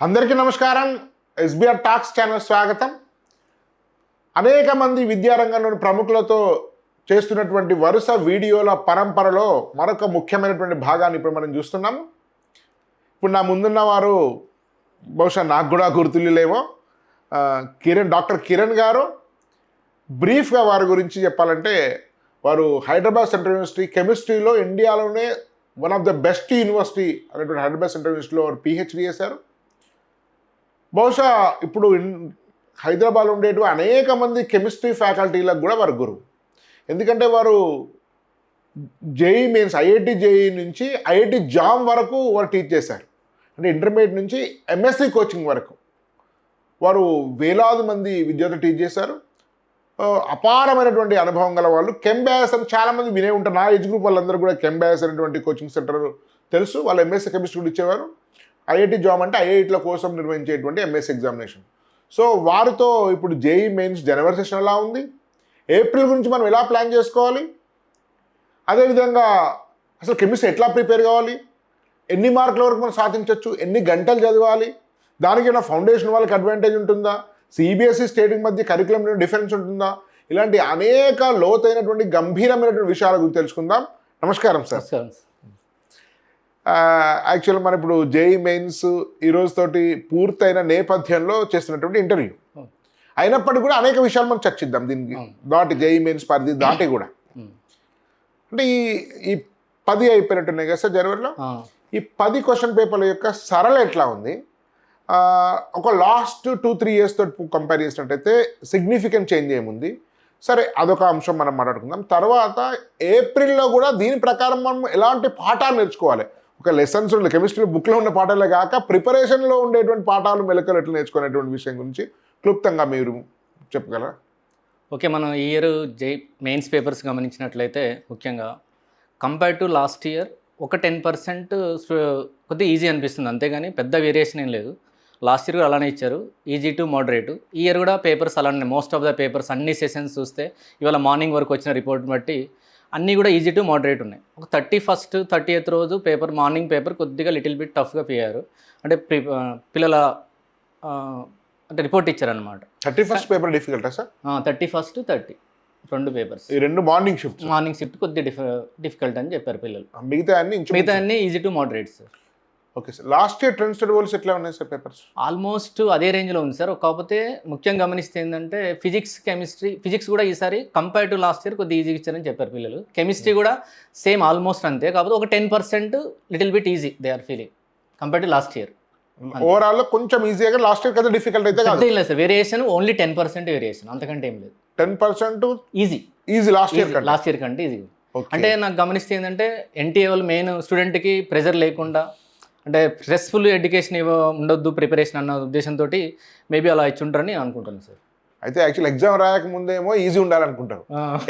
అందరికీ నమస్కారం. SBR talks channel స్వాగతం. అనేక మంది విద్యారంగంలోని ప్రముఖులతో చేస్తున్నటువంటి వరుస వీడియోల పరంపరలో మరొక ముఖ్యమైనటువంటి భాగాన్ని ఇప్పుడు మనం చూస్తున్నాము ఇప్పుడు నా ముందున్న వారు బహుశా నాకు కూడా గుర్తులేమో కిరణ్ డాక్టర్ కిరణ్ గారు. బ్రీఫ్గా వారి గురించి చెప్పాలంటే వారు హైదరాబాద్ సెంట్రల్ యూనివర్సిటీ కెమిస్ట్రీలో ఇండియాలోనే one of the best university అనేటువంటి హైదరాబాద్ సెంట్రల్ యూనివర్సిటీలో వారు పిహెచ్డి చేశారు. బహుశా ఇప్పుడు హైదరాబాద్ ఉండేటు ఉండేటువంటి అనేక మంది కెమిస్ట్రీ ఫ్యాకల్టీలకు కూడా వారు గురువు ఎందుకంటే వారు జేఈ మీన్స్ ఐఐటి జేఈ నుంచి ఐఐటి జామ్ వరకు వారు టీచ్ చేశారు. అంటే ఇంటర్మీడియట్ నుంచి ఎంఎస్సి కోచింగ్ వరకు. వారు వేలాది మంది విద్యార్థులు టీచ్ చేశారు. అపారమైనటువంటి అనుభవం గల వాళ్ళు. కెంబ్యాస్ అని చాలామంది వినే ఉంటారు. నా ఏజ్ గ్రూప్ వాళ్ళందరూ కూడా కెంబ్యాస్ అనేటువంటి కోచింగ్ సెంటర్ తెలుసు. వాళ్ళు ఎంఎస్సీ కెమిస్ట్రీ కూడా ఇచ్చేవారు. ఐఐటి జాబ్ అంటే ఐఐటీల కోసం నిర్వహించేటువంటి ఎంఎస్ ఎగ్జామినేషన్ సో వారితో ఇప్పుడు జేఈ మెయిన్స్ జనవరి సెషన్ ఎలా ఉంది? ఏప్రిల్ గురించి మనం ఎలా ప్లాన్ చేసుకోవాలి? అదేవిధంగా అసలు కెమిస్ట్రీ ఎట్లా ప్రిపేర్ కావాలి? ఎన్ని మార్కుల వరకు మనం సాధించవచ్చు ఎన్ని గంటలు చదవాలి? దానికి ఏమైనా ఫౌండేషన్ వాళ్ళకి అడ్వాంటేజ్ ఉంటుందా? సిబిఎస్ఈ స్టేటింగ్ మధ్య కరికులం డిఫరెన్స్ ఉంటుందా? ఇలాంటి అనేక లోతైనటువంటి గంభీరమైనటువంటి విషయాల గురించి తెలుసుకుందాం. నమస్కారం సార్ నమస్కారం సార్. యాక్చువల్ మనం ఇప్పుడు జేఈ మెయిన్స్ ఈ రోజు తోటి పూర్తయిన నేపథ్యంలో చేస్తున్నటువంటి ఇంటర్వ్యూ. అయినప్పటికీ కూడా అనేక విషయాలు మనం చర్చిద్దాం దీనికి. దాటి జేఈ మెయిన్స్ పరిధి దాటి కూడా. అంటే ఈ ఈ పది అయిపోయినట్టున్నాయి కదా సార్ జనవరిలో? ఈ పది క్వశ్చన్ పేపర్ల యొక్క సరళ ఎట్లా ఉంది? ఒక లాస్ట్ టూ త్రీ ఇయర్స్ తోటి కంపేర్ చేసినట్టయితే సిగ్నిఫికెంట్ చేంజ్ ఏముంది? సరే అదొక అంశం మనం మాట్లాడుకుందాం. తర్వాత ఏప్రిల్లో కూడా దీని ప్రకారం మనం ఎలాంటి పాఠాలు నేర్చుకోవాలి? ఒక లెసన్స్ కెమిస్ట్రీ బుక్లో ఉన్న పాఠాలే కాక ప్రిపరేషన్లో ఉండేటువంటి పాఠాలు మెలకలు ఎట్లా నేర్చుకునేటువంటి విషయం గురించి క్లుప్తంగా మీరు చెప్పగలరా? ఓకే మనం ఈ ఇయర్ జై మెయిన్స్ పేపర్స్ గమనించినట్లయితే ముఖ్యంగా కంపేర్ టు లాస్ట్ ఇయర్ ఒక టెన్ పర్సెంట్ కొద్దిగా ఈజీ అనిపిస్తుంది. అంతేగాని పెద్ద వేరియేషన్ ఏం లేదు. లాస్ట్ ఇయర్ కూడా అలానే ఇచ్చారు. ఈజీ టు మోడరేట్ ఈ ఇయర్ కూడా పేపర్స్ అలానే మోస్ట్ ఆఫ్ ద పేపర్స్ అన్ని సెషన్స్ చూస్తే ఇవాళ మార్నింగ్ వరకు వచ్చిన రిపోర్ట్ బట్టి అన్నీ కూడా ఈజీ టు మోడరేట్ ఉన్నాయి. ఒక థర్టీ ఫస్ట్ థర్టీ ఎయిత్ రోజు పేపర్ మార్నింగ్ పేపర్ కొద్దిగా లిటిల్ బిట్ టఫ్గా పోయారు అంటే పిల్లల అంటే రిపోర్ట్ ఇచ్చారనమాట థర్టీ ఫస్ట్ పేపర్ డిఫికల్టా సార్ థర్టీ ఫస్ట్ థర్టీ రెండు పేపర్స్ ఈ రెండు మార్నింగ్ షిఫ్ట్ మార్నింగ్ షిఫ్ట్ కొద్దిగా డిఫ డిఫికల్ట్ అని చెప్పారు పిల్లలు. మిగతా అన్ని మిగతా అన్ని easy to moderate sir okay sir. Last year trend study volts ఎట్లా ఉన్నాయి సార్ పేపర్స్? ఆల్మోస్ట్ అదే రేంజ్లో ఉంది సార్. కాకపోతే ముఖ్యంగా గమనిస్తే ఏంటంటే ఫిజిక్స్ కెమిస్ట్రీ ఫిజిక్స్ కూడా ఈసారి కంపేర్ టు లాస్ట్ ఇయర్ కొద్దిగా ఈజీగా ఇచ్చారని చెప్పారు పిల్లలు. కెమిస్ట్రీ కూడా సేమ్ ఆల్మోస్ట్ అంతే. కాకపోతే ఒక ten percent little bit easy they are feeling compare to last year overall కొంచెం ఈజీగా లాస్ట్ ఇయర్ కదా డిఫికల్ట్ అయితే కాదు. లేదు sir. Variation only ten percent variation అంతకంటే ఏం లేదు. Ten percent easy easy last year last year కంటే ఈజీ. అంటే నాకు గమనిస్తే ఏంటంటే ఎన్టీఏ వాళ్ళు మెయిన్ స్టూడెంట్కి ప్రెజర్ లేకుండా అంటే స్ట్రెస్ఫుల్ ఎడ్యుకేషన్ ఇవ్వ ఉండొద్దు ప్రిపరేషన్ అన్న ఉద్దేశంతో మేబీ అలా ఇచ్చి ఉంటారని అనుకుంటాను సార్. అయితే యాక్చువల్ ఎగ్జామ్ రాయక ముందేమో ఈజీ ఉండాలనుకుంటారు.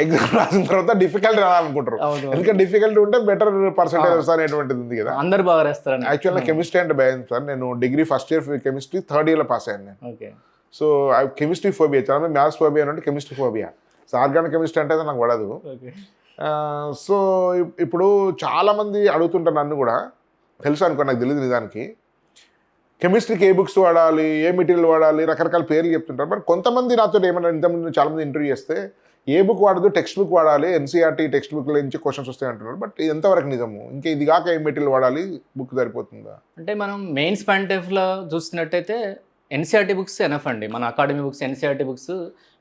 ఎగ్జామ్ రాసిన తర్వాత డిఫికల్ట్ రాయాలనుకుంటారు. అవును ఎందుకంటే డిఫికల్టీ ఉంటే బెటర్ పర్సెంటేజ్ వస్తా అనేటువంటిది ఉంది కదా. అందరు బాగా రాస్తారని. యాక్చువల్ నా కెమిస్ట్రీ అంటే భయం సార్. నేను degree first year chemistry third ఇయర్లో పాస్ అయ్యాను నేను. ఓకే. సో కెమిస్ట్రీ ఫోబియా చాలా మంది మ్యాథ్స్ ఫోబియా అంటే chemistry phobia so organic chemistry అంటే నాకు పడదు. ఓకే. సో ఇప్పుడు చాలామంది అడుగుతుంటారు నన్ను కూడా తెలుసు అనుకో నాకు తెలియదు నిజానికి. కెమిస్ట్రీకి ఏ బుక్స్ వాడాలి ఏ మెటీరియల్ వాడాలి రకరకాల పేర్లు చెప్తుంటారు. బట్ కొంతమంది నాతో ఏమన్నా ఇంతమంది చాలామంది ఇంటర్వ్యూ చేస్తే ఏ బుక్ వాడదు టెక్స్ట్ బుక్ వాడాలి ఎన్సీఆర్టీ టెక్స్ట్ బుక్ నుంచి క్వశ్చన్స్ వస్తాయి అంటున్నారు. బట్ ఇది ఎంతవరకు నిజము? ఇంకా ఇది కాక ఏ మెటీరియల్ వాడాలి బుక్ సరిపోతుందా? అంటే మనం మెయిన్స్ పాయింట్లో చూసినట్టయితే ఎన్సీఆర్టీ బుక్స్ ఎనఫ్ అండి. మన academy books NCERT books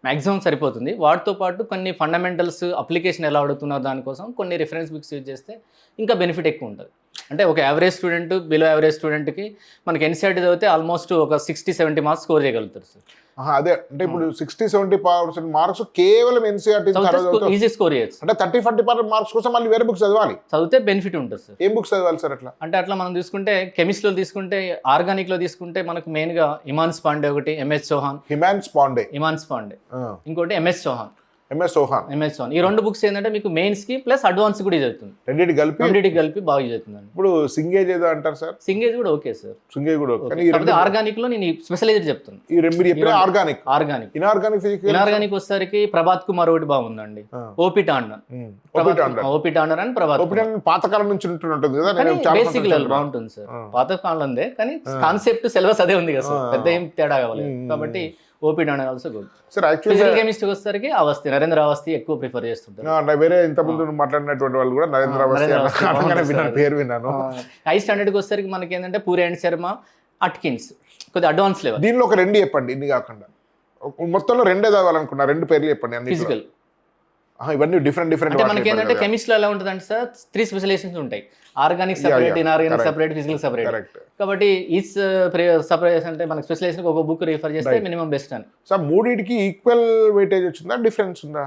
maximum సరిపోతుంది. వాటితో పాటు కొన్ని ఫండమెంటల్స్ అప్లికేషన్ ఎలా అడుగుతున్నారు దానికోసం కొన్ని రిఫరెన్స్ బుక్స్ యూజ్ చేస్తే ఇంకా బెనిఫిట్ ఎక్కువ ఉంటుంది. అంటే ఒక యావరేజ్ స్టూడెంట్ బిలో యావరేజ్ స్టూడెంట్కి మనకి ఎన్సీఆర్టీ చదివితే ఆల్మోస్ట్ ఒక సిక్స్టీ సెవెంటీ మార్క్స్ స్కోర్ చేయగలుగుతారు సార్ అదే. అంటే ఇప్పుడు సిక్స్టీ సెవెంటీ పర్సెంట్ మార్క్స్ కేవలం ఎన్సీఆర్టీ ఈజీ స్కోర్ చేయొచ్చు. అంటే థర్టీ ఫార్టీ పర్సెంట్ మార్క్స్ కోసం మళ్ళీ వేరే బుక్స్ చదవాలి. చదివితే బెనిఫిట్ ఉంటుంది సార్ ఏం బుక్స్ చదవాలి సార్ అట్లా? అంటే అట్లా మనం తీసుకుంటే కెమిస్ట్రీలో తీసుకుంటే ఆర్గానిక్లో తీసుకుంటే మనకు మెయిన్గా ఇమాన్స్ పాండే ఒకటి ఎంఎస్ చౌహాన్ హిమాన్స్ పాండే ఇమాన్స్ పాండే ఇంకోటి MS Chouhan MS Sohan MS one ఈ రెండు బుక్స్ ఏంటంటే మీకు మెయిన్స్కి ప్లస్ అడ్వాన్స్ కూడా యూజ్ అవుతుంది. రెండింటి కలిపి రెండింటికి కలిపి బాగా యూజ్ అవుతుందండి. ఇప్పుడు సింగేజ్ ఏదో అంటారు సార్? సింగేజ్ కూడా ఓకే సార్ సింగేజ్ కూడా ఓకే. ఆర్గానిక్లో నేను స్పెషలైజ్డ్ చెప్తాను ఈ రెండు మీరు. Organic organic inorganic physical inorganic వచ్చేసరికి ప్రభాత్ కుమార్ ఒకటి బాగుందండి. ఓపి అంటారు ఓపి టాండన్ అని ప్రభాత్ ఓపిట పాతకాలం నుంచి ఉంటుంటుంది కదా నేను చాలా బేసిక్ లెవెల్. బాగుంటుంది సార్. ఆ. పాత కాలందే కానీ. కాన్సెప్ట్ సిలబస్ అదే ఉంది కదా సార్. పెద్ద ఏం తేడా కావాలి ఉమ్. కాబట్టి OP Tandon also good sir యాక్చువల్గా ఫిజికల్ కెమిస్ట్రీ వచ్చేసరికి అవస్థి నరేంద్ర అవస్థి ఎక్కువ ప్రిఫర్ చేస్తుంటారు. వేరే ఇంత ముందు మాట్లాడినటువంటి వాళ్ళు కూడా నరేంద్ర అవస్థి. పేరు విన్నాను. హై స్టాండర్డ్కి వచ్చేసరికి మనకి ఏంటంటే పూరి అండ్ శర్మ అట్కిన్స్ కొద్దిగా అడ్వాన్స్ లెవెల్ దీనిలో ఒక రెండు చెప్పండి ఇన్ని కాకుండా. మొత్తంలో రెండే చదవాలనుకున్నా రెండు పేర్లు చెప్పండి ఫిజికల్ ఇవన్నీ డిఫరెంట్ డిఫరెంట్ అంటే మనకి ఏంటంటే కెమిస్ట్రీ ఎలా ఉంటుంది అంటే సార్ త్రీ స్పెషలైజేషన్స్ ఉంటాయి. Organic separate. Inorganic. Separate physical separate కాబట్టి ఈచ్ సపరేషన్ అంటే మనకి స్పెషలైజేషన్ ఒక బుక్ రిఫర్ చేస్తే. మినిమం బెస్ట్ అని. సార్ మూడింటికి ఈక్వల్ వెయిటేజ్ వచ్చిందా? డిఫరెన్స్ ఉందా?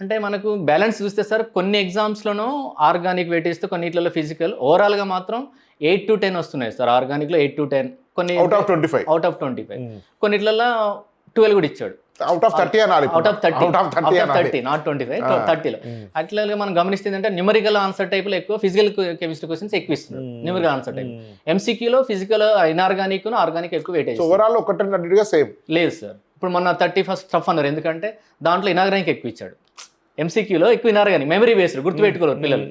అంటే మనకు బ్యాలెన్స్ చూస్తే సార్ కొన్ని ఎగ్జామ్స్లోనూ ఆర్గానిక్ వెయిటేజ్తో కొన్నిట్లలో ఫిజికల్ ఓవరాల్గా మాత్రం ఎయిట్ టు టెన్ వస్తున్నాయి సార్ ఆర్గానిక్లో ఎయిట్ టు టెన్ కొన్ని out of twenty five out of twenty five కొన్నిట్లలో twelve కూడా ఇచ్చాడు. అవుట్ ఆఫ్ థర్టీ అనాలి out of thirty out of thirty thirty not twenty five. థర్టీలో అట్లా మనం గమనిస్తే ఏంటంటే న్యూమరికల్ ఆన్సర్ టైప్లో ఎక్కువ ఫిజికల్ కెమిస్ట్రీ క్వశ్చన్స్ ఎక్కువ ఇస్తున్నారు. న్యూమరికల్ ఆన్సర్ టైప్ ఎంసీక్యూలో ఫిజికల్ ఇన్ఆర్గానిక్ ఆర్గానిక్ ఎక్కువ వెయిటేజ్ సో ఓవరాల్ ఒకటి సేమ్ లేదు సార్ ఇప్పుడు మొన్న థర్టీ ఫస్ట్ టఫ్ అన్నారు. ఎందుకంటే దాంట్లో ఇనార్గానిక్ ఎక్కువ ఇచ్చాడు. ఎంసీక్యూలో ఎక్కువ ఇనార్గానిక్ మెమరీ బేస్డ్ గుర్తుపెట్టుకోరు పిల్లలు.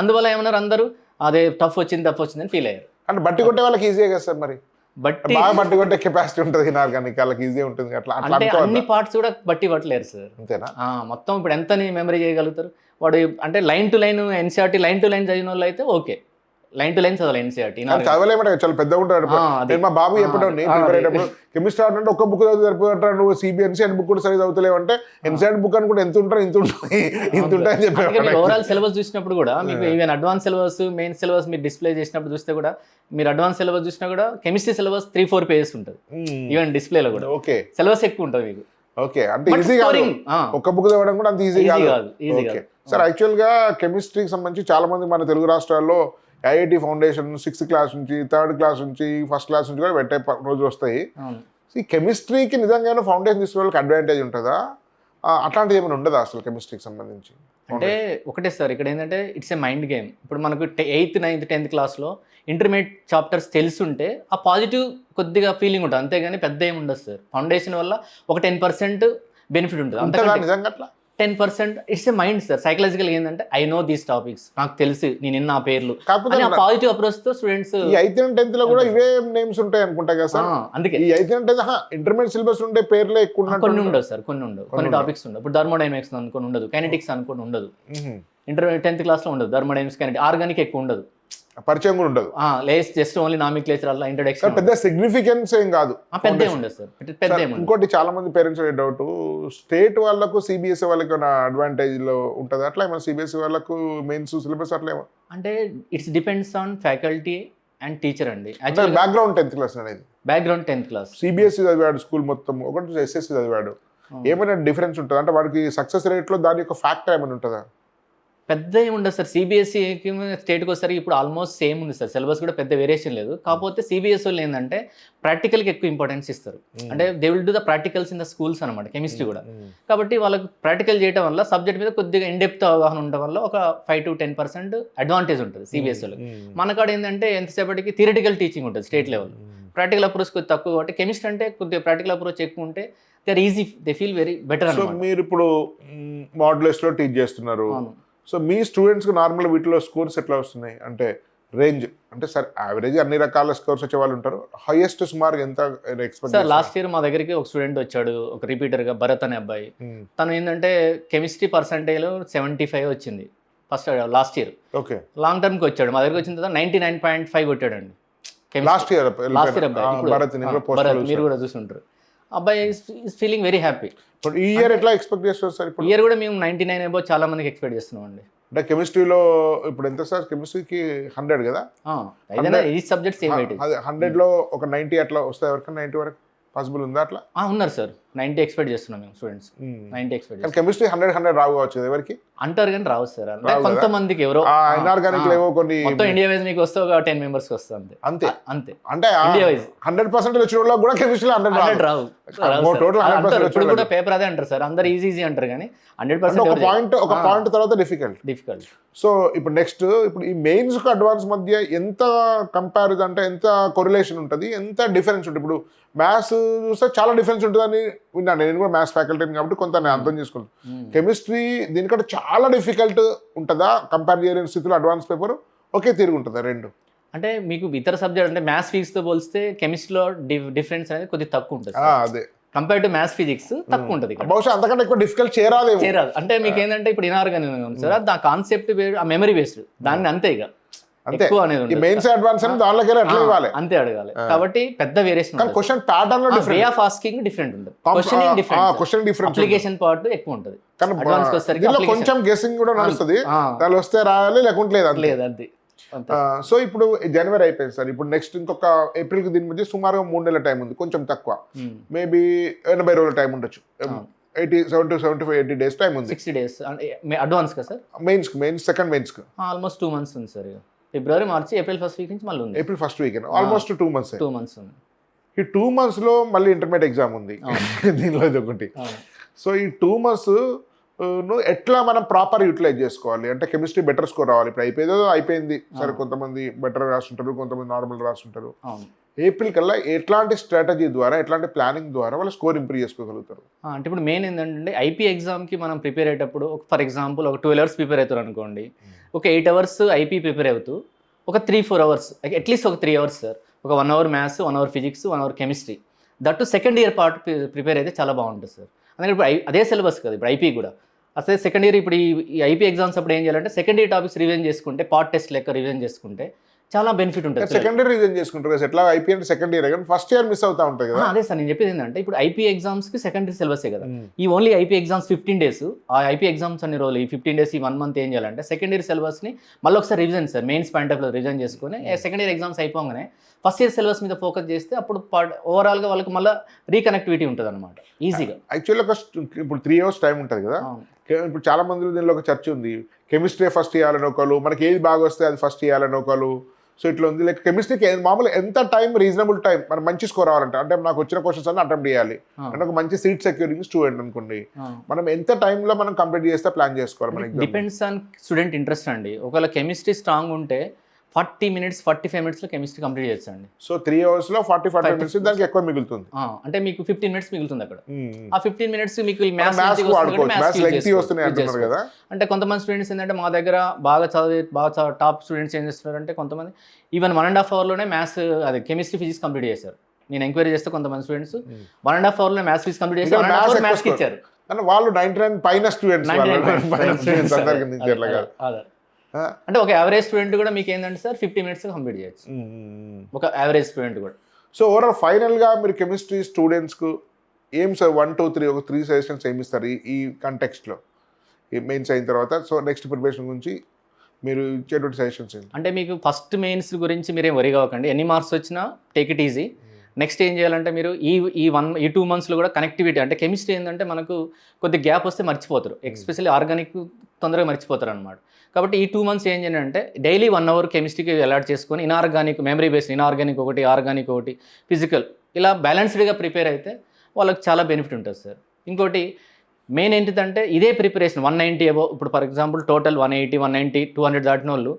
అందువల్ల ఏమన్నారు అందరూ? అదే టఫ్ వచ్చింది టఫ్ వచ్చిందని ఫీల్ అయ్యారు. అంటే బట్టి కొట్టే వాళ్ళకి ఈజీగా సార్ మరి? బట్ బాగా బట్టి కొట్టే కెపాసిటీ ఉంటుంది ఇనార్గానిక్ వాళ్ళకి ఈజీ ఉంటుంది. అట్లా అంటే అన్ని పార్ట్స్ కూడా బట్టి పట్టలేరు సార్ అంతేనా? మొత్తం ఇప్పుడు ఎంత మెమరీ చేయగలుగుతారు? వాడు అంటే line to line NCERT line to line చదివిన వాళ్ళు అయితే ఓకే లైన్ టు లైన్ చదవాలి ఎన్సీఆర్టీ చదవలేమంటే చాలా పెద్దగా ఉంటాడు. నేను మా బాబు చెప్పడం. ప్రిపేర్ అయ్యేటప్పుడు కెమిస్ట్రీ అంటే ఒక్క బుక్ చదివి నువ్వు సిబిఎన్సీ బుక్ కూడా సరిగ్గా చదువుతలేవు అంటే ఎన్సీఆర్ బుక్ అనుకుంటే ఎంత ఉంటారు ఇంత ఉంటుంది ఇంత ఉంటాయి అని చెప్పారు ఓవరాల్ సిలబస్ చూసినప్పుడు కూడా మీకు even advance syllabus main syllabus మీరు డిస్ప్లే చేసినప్పుడు చూస్తే కూడా మీరు అడ్వాన్స్ సిలబస్ చూసినా కూడా chemistry syllabus three four pages ఉంటుంది. ఈవెన్ డిస్ప్లేలో కూడా. ఓకే సిలబస్ ఎక్కువ ఉంటుంది మీకు. ఓకే అంటే ఈజీ కాదు. ఒక్క బుక్ చదవడం కూడా అంత ఈజీ కాదు. ఓకే సార్ యాక్చువల్గా కెమిస్ట్రీకి సంబంధించి చాలా మంది మన తెలుగు రాష్ట్రాల్లో ఐఐటి ఫౌండేషన్ సిక్స్త్ క్లాస్ నుంచి థర్డ్ క్లాస్ నుంచి ఫస్ట్ క్లాస్ నుంచి కూడా పెట్టే రోజులు వస్తాయి. ఈ కెమిస్ట్రీకి నిజంగానే ఫౌండేషన్ తీసుకునే వాళ్ళకి అడ్వాంటేజ్ ఉంటుందా? అట్లాంటిది ఏమైనా ఉండదా అసలు కెమిస్ట్రీకి సంబంధించి? అంటే ఒకటే సార్ ఇక్కడ ఏంటంటే ఇట్స్ ఏ మైండ్ గేమ్. ఇప్పుడు మనకు ఎయిత్ నైన్త్ టెన్త్ క్లాస్లో ఇంటర్మీడియట్ చాప్టర్స్ తెలుసుంటే ఆ పాజిటివ్ కొద్దిగా ఫీలింగ్ ఉంటుంది. అంతేగాని పెద్ద ఏమి ఉండదు సార్. ఫౌండేషన్ వల్ల ఒక టెన్ పర్సెంట్ బెనిఫిట్ ఉంటుంది అంతకంటే నిజంగా అట్లా? Ten percent it's a mind sir psychological ఏంటంటే ఐ నో దీస్ టాపిక్స్ నాకు తెలుసు నేను ఇన్న ఆ పేర్లు. పాజిటివ్ అప్రోచ్తో స్టూడెంట్స్ ఈ ఎయిత్ అండ్ టెన్త్లో కూడా ఇవే నేమ్స్ ఉంటాయి అనుకుంటా కదా సార్ అందుకే. ఈ eighth and tenth intermediate syllabus ఉండే పేర్లే ఎక్కువ కొన్ని ఉండవు సార్ కొన్ని ఉండవు. కొన్ని. టాపిక్స్ ఉండవు. ఇప్పుడు థర్మోడైనమిక్స్ అనుకుని ఉండదు. కైనటిక్స్ అనుకుని ఉండదు. ఇంటర్ టెన్త్ క్లాస్లో ఉండదు. థర్మోడైనమిక్స్ కైనటిక్ ఆర్గానిక్ ఎక్కువ ఉండదు. పరిచయం కూడా ఉండదు. లేస్ జస్ట్ ఓన్లీ నామిక్లేచర్ అలా సార్ ఇంట్రడక్షన్ పెద్ద సిగ్నిఫికెన్స్ ఏం కాదు. పెద్ద ఉండదు సార్. పెద్ద ఇంకోటి చాలా మంది పేరెంట్స్ డౌట్ స్టేట్ వాళ్ళకు సిబిఎస్ఈ వాళ్ళకి ఏమైనా అడ్వాంటేజ్లో ఉంటుంది? అట్లా ఏమైనా సిబిఎస్ఈ వాళ్ళకు మెయిన్స్ సిలబస్ అట్లా ఏమో అంటే it's depends on faculty and. Teacher అండి బ్యాక్గ్రౌండ్ టెన్త్ క్లాస్ అనేది. బ్యాక్గ్రౌండ్ టెన్త్ క్లాస్ సిబిఎస్ఈ చదివాడు స్కూల్ మొత్తం ఒకటి ఎస్ఎస్సి చదివాడు. ఏమైనా డిఫరెన్స్ ఉంటుంది? అంటే వాడికి సక్సెస్ రేట్లో దాని యొక్క ఫ్యాక్టర్ ఏమైనా ఉంటుందా? పెద్ద ఏమి ఉండదు సార్ సిబిఎస్ఈకి స్టేట్కి వచ్చేసరికి ఇప్పుడు ఆల్మోస్ట్ సేమ్ ఉంది సార్. సిలబస్ కూడా పెద్ద వేరియేషన్ లేదు. కాకపోతే సిబిఎస్ వాళ్ళు ఏంటంటే ప్రాక్టికల్కి ఎక్కువ ఇంపార్టెన్స్ ఇస్తారు. అంటే they will do the practicals in the schools అనమాట కెమిస్ట్రీ కూడా. కాబట్టి వాళ్ళకి ప్రాక్టికల్ చేయడం వల్ల సబ్జెక్ట్ మీద కొద్దిగా ఇండెప్త్ అవగాహన ఉండడం వల్ల ఒక five to ten percent advantage ఉంటుంది సిబిఎస్ వాళ్ళకి. మనకాడ ఏంటంటే ఎంతసేపటికి థియరిటికల్ టీచింగ్ ఉంటుంది స్టేట్ లెవెల్. ప్రాక్టికల్ అప్రోచ్ కొద్దిగా తక్కువ కాబట్టి కెమిస్ట్రీ అంటే కొద్దిగా ప్రాక్టికల్ అప్రోచ్ ఎక్కువ ఉంటే they are easy they feel very better మీరు ఇప్పుడు మోడలెస్లో టీచ్ చేస్తున్నారు. సో మీ స్టూడెంట్స్కి నార్మల్ వీటిలో స్కోర్స్ ఎట్లా వస్తున్నాయి? అంటే రేంజ్ అంటే సరే యావరేజ్ అన్ని రకాల స్కోర్స్ వచ్చే వాళ్ళు ఉంటారు. హైయెస్ట్ సుమారు ఎంత ఎక్స్పెక్ట్ సార్ లాస్ట్ ఇయర్ మా దగ్గరికి ఒక స్టూడెంట్ వచ్చాడు ఒక రిపీటర్గా భరత్ అనే అబ్బాయి. తను ఏంటంటే కెమిస్ట్రీ పర్సంటేజ్ సెవెంటీ ఫైవ్ వచ్చింది. First last year. Okay. Long టర్మ్కి వచ్చాడు. మా దగ్గరికి వచ్చిన తర్వాత నైంటీ నైన్ పాయింట్ ఫైవ్ కొట్టాడండి. లాస్ట్ ఇయర్ లాస్ట్ ఇయర్ అబ్బాయి మీరు కూడా చూసుంటారు. అబ్బాయి ఇస్ ఫీలింగ్ వెరీ హ్యాపీ ఈ ఇయర్ ఎట్లా ఎక్స్పెక్ట్ చేస్తారు సార్ ఇప్పుడు? ఇయర్ కూడా మేము నైంటీ నైన్ అబౌ చాలా మందికి ఎక్స్పెక్ట్ చేస్తున్నాం అండి అంటే కెమిస్ట్రీలో ఇప్పుడు ఎంత సార్? కెమిస్ట్రీకి హండ్రెడ్ కదా? ఈ సబ్జెక్ట్ సేమ్ అదే హండ్రెడ్లో ఒక నైన్టీ అట్లా వస్తాయి ఎవరికైనా నైన్టీ వరకు పాసిబుల్ ఉందా అట్లా? ఉన్నారు సార్. నైంటీ ఎక్స్పెక్ట్ చేస్తున్నాం మేము students. Ninety expect chemistry hundred hundred రావు కావచ్చు ఎవరికి? అంటారు కానీ రావు సార్. అంటే? కొంతమందికి ఎవరో ఇన్ఆర్గానిక్ ఆ, లేవో కొన్ని మొత్తం ఇండియా వైజ్ మీకు వస్తే ఒక టెన్ మెంబర్స్కి వస్తుంది అంతే. అంతే. అంతే. అంటే ఇండియా వైజ్ హండ్రెడ్ పర్సెంట్ వచ్చిన వాళ్ళకి కూడా కెమిస్ట్రీ హండ్రెడ్ రావు. రావు. రావు More సార్. total 100% అంటారు. ఇప్పుడు. కూడా పేపర్ అదే అంటారు సార్. అందరు ఈజీ ఈజీ అంటారు కానీ హండ్రెడ్ అంటే ఒక పర్సెంట్ పాయింట్ ఒక పాయింట్ తర్వాత డిఫికల్ట్ డిఫికల్ట్ సో ఇప్పుడు నెక్స్ట్ ఇప్పుడు ఈ మెయిన్స్కు అడ్వాన్స్ మధ్య ఎంత కంపారిజన్ అంటే ఎంత కొరిలేషన్ ఉంటుంది? ఎంత డిఫరెన్స్ ఉంటుంది? ఇప్పుడు మ్యాథ్స్ చూస్తే చాలా డిఫరెన్స్ ఉంటుందని విన్నాను. నేను కూడా మ్యాథ్స్ ఫ్యాకల్టీ కాబట్టి కొంత నేను అర్థం చేసుకుంటాను కెమిస్ట్రీ దీనికంటే చాలా డిఫికల్ట్ ఉంటుందా? కంపేర్ చేయలేని స్థితిలో అడ్వాన్స్ పేపర్ ఒకే తిరిగి ఉంటుందా? రెండు. అంటే మీకు ఇతర సబ్జెక్ట్ అంటే మ్యాథ్స్ ఫిజిక్స్తో పోలిస్తే కెమిస్ట్రీలో డిఫరెన్స్ అనేది కొద్దిగా తక్కువ ఉంటుంది అదే. కంపేర్ టు మ్యాథ్స్ ఫిజిక్స్ తక్కువ ఉంటుంది బహుశా అంతకంటే ఎక్కువ డిఫికల్ట్ చేరాదేమో. చేరాదు. అంటే మీకు ఏంటంటే ఇప్పుడు ఇనార్గానిక్ ఉంది సార్ ఆ కాన్సెప్ట్ ఆ మెమరీ బేస్డ్ దాన్ని అంతే ఇక. ఎక్కువ అనేది. మెయిన్స్ అడ్వాన్స్ అని దానిలోకి వెళ్ళి అట్లా ఇవ్వాలి. అంతే అడగాలి. కాబట్టి పెద్ద వేరియేషన్ కానీ క్వశ్చన్ ప్యాటర్న్లో way different of asking different ఉంటుంది questioning different question difference application part ఎక్కువ ఉంటుంది. కానీ కి వచ్చేసరికి. కొంచెం గెస్సింగ్ కూడా నడుస్తుంది. దానిలో వస్తే రాయాలి లేకుంటే లేదు లేదు అంతే. సో ఇప్పుడు జనవరి అయిపోయింది సార్. ఇప్పుడు నెక్స్ట్ ఇంకొక ఏప్రిల్కి దీని మధ్య సుమారుగా మూడు నెలల టైం ఉంది. కొంచెం తక్కువ. మేబీ ఎనభై రోజుల టైం ఉండొచ్చు. Eighty seventy seventy five eighty days time ఉంది. సిక్స్టీ డేస్ అడ్వాన్స్ కదా సార్? మెయిన్స్ మెయిన్స్ సెకండ్ మెయిన్స్కి. ఆల్మోస్ట్ టూ మంత్స్ ఉంది సార్ ఫిబ్రవరి మార్చి ఏప్రిల్ ఫస్ట్ వీక్ నుంచి మళ్ళీ ఉంది. April first week almost two months two months ఉంది. ఈ టూ మంత్స్లో మళ్ళీ ఇంటర్మీడియట్ ఎగ్జామ్ ఉంది. దీనిలో ఇది ఒకటి. సో ఈ టూ మంత్స్ను ఎట్లా మనం ప్రాపర్ యూటిలైజ్ చేసుకోవాలి? అంటే కెమిస్ట్రీ బెటర్ స్కోర్ రావాలి. ఇప్పుడు అయిపోయేదో అయిపోయింది. సరే. కొంతమంది బెటర్ రాస్తుంటారు కొంతమంది నార్మల్ రాస్తుంటారు. ఏప్రిల్ కల్లా ఎట్లాంటి స్ట్రాటజీ ద్వారా ఎట్లాంటి ప్లానింగ్ ద్వారా వాళ్ళు స్కోర్ ఇంప్రూవ్ చేసుకోగలుగుతారు? అంటే ఇప్పుడు మెయిన్ ఏంటంటే ఐపీ ఎగ్జామ్కి మనం ప్రిపేర్ అయ్యేటప్పుడు ఫర్ ఎగ్జాంపుల్ ఒక ట్వెల్వ్ అవర్స్ ప్రిపేర్ అవుతారు అనుకోండి ఒక ఎయిట్ అవర్స్ ఐపీ ప్రిపేర్ అవుతూ ఒక three four hours at least ఒక త్రీ అవర్స్ సార్ ఒక one hour maths one hour physics one hour chemistry. That second year part prepare అయితే చాలా బాగుంటుంది సార్ అందుకని ఇప్పుడు ఐ- అదే సిలబస్ కదా ఇప్పుడు ఐపీ కూడా. అసలు సెకండ్ ఇయర్ ఇప్పుడు ఈ- ఈ ఐపీ ఎగ్జామ్స్ అప్పుడు ఏం చేయాలంటే సెకండ్ ఇయర్ టాపిక్స్ రివిజన్ చేసుకుంటే పార్ట్ టెస్ట్ లెక్క రివిజన్ చేసుకుంటే చాలా బెనిఫిట్ ఉంటుంది. సెకండ్ ఇయర్ రివిజన్ చేసుకుంటారు కదా ఎట్లా ఐపీఎల్ సెకండ్ ఇయర్ కానీ ఫస్ట్ ఇయర్ మిస్ అవుతా ఉంటాయి ఆ, కదా అదే సార్ నేను చెప్పేది ఏంటంటే ఇప్పుడు ఐపీ ఎగ్జామ్స్కి సెకండరీ సిలబసే కదా. ఈ only IP exams fifteen days ఆ ఐపీ ఎగ్జామ్స్ అన్ని రోజులు ఈ ఫిఫ్టీన్ డేస్ ఈ వన్ మంత్ ఏం చేయాలంటే సెకండ్ ఇయర్ సిలబస్ని మళ్ళీ ఒకసారి revision sir mains point of revision చేసుకుని సెకండ్ ఇయర్ ఎగ్జామ్స్ అయిపోగానే ఫస్ట్ ఇయర్ సిలబస్ మీద ఫోకస్ చేస్తే అప్పుడు ఓవరాల్గా వాళ్ళకి మళ్ళీ రీకనెక్టివిటీ ఉంటుంది అనమాట ఈజీగా st- ఇప్పుడు త్రీ అవర్స్ టైం ఉంటుంది కదా. కే- ఇప్పుడు చాలా మంది దీనిలో ఒక చర్చ ఉంది. కెమిస్ట్రీ ఫస్ట్ ఇవ్వాలని ఒకళ్ళు మనకి ఏది బాగా వస్తే అది ఫస్ట్ ఇవ్వాలని ఒకళ్ళు సో ఇట్లా ఉంది. లైక్ కెమిస్ట్రీకి మామూలు ఎంత టైం రీజనబుల్ టైం మనం మంచి స్కోర్ రావాలంటే అంటే నాకు వచ్చిన క్వశ్చన్స్ అన్ని అటెంప్ట్ చేయాలి. అంటే ఒక మంచి సీట్ సెక్యూరింగ్ స్టూడెంట్ అనుకోండి. మనం ఎంత టైంలో మనం కంప్లీట్ చేస్తే ప్లాన్ చేసుకోవాలి మన exam depends on student interest అండి. ఒకవేళ కెమిస్ట్రీ స్ట్రాంగ్ ఉంటే ఫార్టీ మినిట్స్ ఫార్టీ ఫైవ్ మినిట్స్లో కెమిస్ట్రీ కంప్లీట్ అండి సో త్రీ అవర్స్లో ఫార్టీ Five మినిట్స్ దానికి ఎక్కువ మిగులుతుంది. అంటే మీకు ఫిఫ్టీన్ మినిట్స్ మిగులుతుంది అక్కడ. ఆ ఫిఫ్టీన్ మినిట్స్ మీకు మ్యాథ్స్ మ్యాథ్స్ కదా. అంటే కొంతమంది స్టూడెంట్స్ ఏంటంటే మా దగ్గర బాగా చదివి బాగా టాప్ స్టూడెంట్స్ ఏం చేస్తున్నారంటే కొంతమంది ఈవెన్ వన్ అండ్ హాఫ్ అవర్లోనే మ్యాథ్స్ అదే కెమిస్ట్రీ ఫిజిక్స్ కంప్లీట్ చేశారు. నేను ఎంక్వైరీ చేస్తే కొంతమంది స్టూడెంట్స్. వన్ అండ్ హాఫ్ అవర్లో మ్యాథ్స్ ఫిజిక్స్ కంప్లీట్ చేసి వన్ అండ్ హాఫ్ ఎక్కువ ఇచ్చారు. కానీ వాళ్ళు నైన్టీ నైన్ పైన స్టూడెంట్స్ 99 పైన స్టూడెంట్స్ అదే, అందరికి అంటే ఒక యావరేజ్ స్టూడెంట్ కూడా మీకు ఏంటంటే సార్ ఫిఫ్టీ మినిట్స్ కంప్లీట్ చేయొచ్చు. ఒక యావరేజ్ స్టూడెంట్ కూడా. సో ఓవరాల్ ఫైనల్గా మీరు కెమిస్ట్రీ స్టూడెంట్స్కు ఏం సార్ వన్ టూ త్రీ ఒక త్రీ సజెషన్స్ ఏమి ఇస్తారు ఈ- ఈ కంటెక్స్ట్లో? ఈ మెయిన్స్ అయిన తర్వాత సో నెక్స్ట్ ప్రిపరేషన్ గురించి మీరు ఇచ్చేటువంటి సజెషన్స్ అంటే మీకు ఫస్ట్ మెయిన్స్ గురించి మీరేం వరి కావకండి. ఎన్ని మార్క్స్ వచ్చినా టేక్ ఇట్ ఈజీ నెక్స్ట్ ఏం చేయాలంటే మీరు ఈ ఈ వన్ ఈ టూ మంత్స్లో కూడా కనెక్టివిటీ అంటే కెమిస్ట్రీ ఏంటంటే మనకు కొద్ది గ్యాప్ వస్తే మర్చిపోతారు. ఎస్పెషల్లీ ఆర్గానిక్ తొందరగా మర్చిపోతారు అనమాట కాబట్టి ఈ టూ మంత్స్ ఏం చేయండి అంటే డైలీ వన్ అవర్ కెమిస్ట్రీకి అలాట్ చేసుకొని ఇన్ఆర్గానిక్ మెమరీ బేస్డ్ ఇనార్గానిక్ ఒకటి ఆర్గానిక్ ఒకటి ఫిజికల్ ఇలా బ్యాలెన్స్డ్గా ప్రిపేర్ అయితే వాళ్ళకి చాలా బెనిఫిట్ ఉంటుంది సార్ ఇంకోటి మెయిన్ ఏంటిదంటే ఇదే ప్రిపరేషన్ వన్ నైంటీ అబో ఇప్పుడు for example total one eighty one ninety two hundred దాటిన వాళ్ళు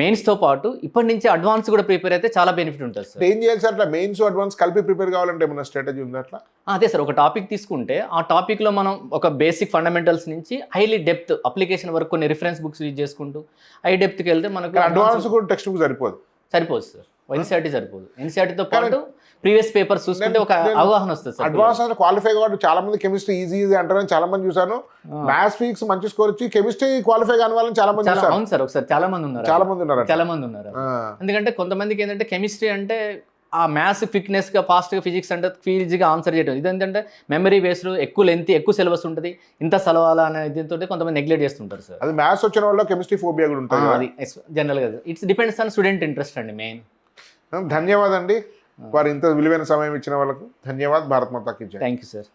మెయిన్స్తో పాటు ఇప్పటి నుంచి అడ్వాన్స్ కూడా ప్రిపేర్ అయితే చాలా బెనిఫిట్ ఉంటుంది సార్. ఏం చేయాలి సార్ అట్లా? మెయిన్స్ అడ్వాన్స్ కలిపి ప్రిపేర్ కావాలంటే ఏమైనా స్ట్రాటజీ ఉందా అట్లా? అదే సార్ ఒక టాపిక్ తీసుకుంటే ఆ టాపిక్లో మనం ఒక బేసిక్ ఫండమెంటల్స్ నుంచి హైలీ డెప్త్ అప్లికేషన్ వరకు కొన్ని రిఫరెన్స్ బుక్స్ యూజ్ చేసుకుంటూ హై డెప్త్కి వెళ్తే మనకు అడ్వాన్స్ కూడా టెక్స్ట్ బుక్ సరిపోదు. సరిపోదు సార్. ఎన్సీఆర్టీ సరిపోదు. ఎన్సీఆర్టీతో పాటు ప్రీవియస్ పేపర్స్ చూసుకుంటే ఒక అవగాహన వస్తుంది సార్ అడ్వాన్స్ అంటే క్వాలిఫై కాబట్టి చాలా మంది కెమిస్ట్రీ ఈజీ ఈజీ అంటారని చాలా మంది చూసాను ఆ. మ్యాథ్స్ ఫిజిక్స్ మంచి స్కోర్ వచ్చి కెమిస్ట్రీ క్వాలిఫై కాని వాళ్ళని చాలా మంది అవును సార్ ఒకసారి చాలా మంది ఉన్నారు చాలా మంది ఉన్నారు. చాలా మంది ఉన్నారు. ఎందుకంటే కొంతమందికి ఏంటంటే కెమిస్ట్రీ అంటే ఆ మ్యాథ్స్ క్విక్నెస్గా ఫాస్ట్గా ఫిజిక్స్ అంటే ఈజీగా ఆన్సర్ చేయడం ఇదేంటంటే మెమరీ బేస్డ్ ఎక్కువ లెంత్ ఎక్కువ సిలబస్ ఉంటుంది. ఇంత చదవాలా అనే దీంతో కొంతమంది నెగ్లెక్ట్ చేస్తుంటారు సార్. అది మ్యాథ్స్ వచ్చిన వాళ్ళు కెమిస్ట్రీ ఫోబియా కూడా ఉంటుంది కదా. అది. జనరల్గా it's depends on student interest అండి మెయిన్ ధన్యవాదండి. వారు ఇంత విలువైన సమయం ఇచ్చిన వాళ్ళకు ధన్యవాద్. భారత్ మాతాకి థ్యాంక్ యూ సార్